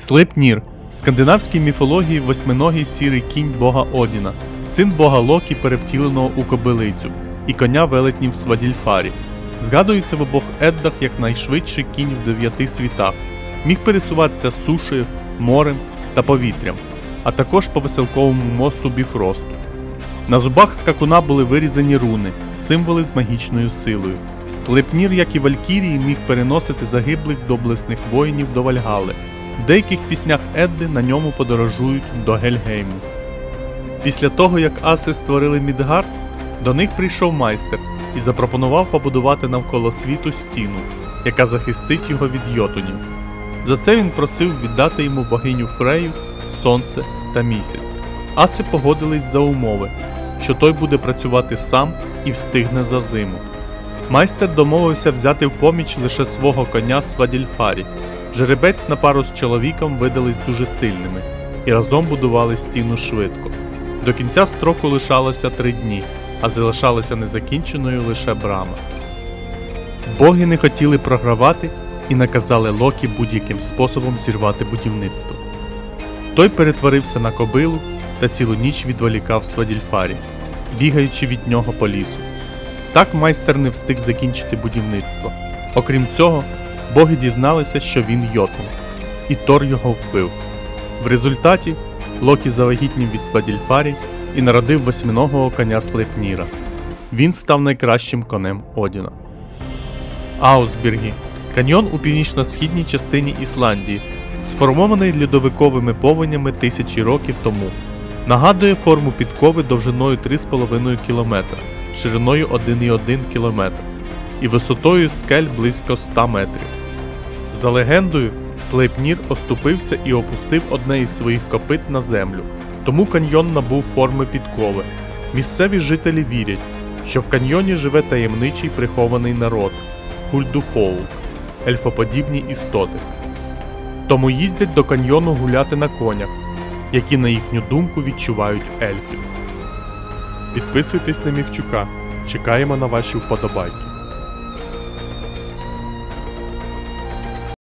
Слепнір в скандинавській міфології восьминогий сірий кінь бога Одіна, син бога Локі, перевтіленого у кобилицю, і коня велетнів Свадільфарі. Згадується в обох Еддах як найшвидший кінь в дев'яти світах, міг пересуватися сушею, морем та повітрям, а також по веселковому мосту Біфросту. На зубах скакуна були вирізані руни, символи з магічною силою. Слепнір, як і Валькірії, міг переносити загиблих доблесних воїнів до Вальгали. Деяких піснях Едди на ньому подорожують до Гельгейму. Після того, як аси створили Мідгард, до них прийшов майстер і запропонував побудувати навколо світу стіну, яка захистить його від йотунів. За це він просив віддати йому богиню Фрею, сонце та місяць. Аси погодились за умови, що той буде працювати сам і встигне за зиму. Майстер домовився взяти в поміч лише свого коня Свадільфарі. Жеребець на пару з чоловіком видались дуже сильними і разом будували стіну швидко. До кінця строку лишалося три дні, а залишалася незакінченою лише брама. Боги не хотіли програвати і наказали Локі будь-яким способом зірвати будівництво. Той перетворився на кобилу та цілу ніч відволікав Свадільфарі, бігаючи від нього по лісу. Так майстер не встиг закінчити будівництво. Окрім цього, боги дізналися, що він йотун, і Тор його вбив. В результаті Локі завагітнів від Свадільфарі і народив восьминогого коня Слепніра. Він став найкращим конем Одіна. Аусбіргі каньйон у північно-східній частині Ісландії, сформований льодовиковими повенями тисячі років тому. Нагадує форму підкови довжиною 3,5 км, шириною 1,1 км і висотою скель близько 100 метрів. За легендою, Слейпнір оступився і опустив одне із своїх копит на землю, тому каньйон набув форми підкови. Місцеві жителі вірять, що в каньйоні живе таємничий прихований народ Гульдуфоулк, ельфоподібні істоти. Тому їздять до каньйону гуляти на конях, які, на їхню думку, відчувають ельфів. Підписуйтесь на Мівчука. Чекаємо на ваші вподобайки.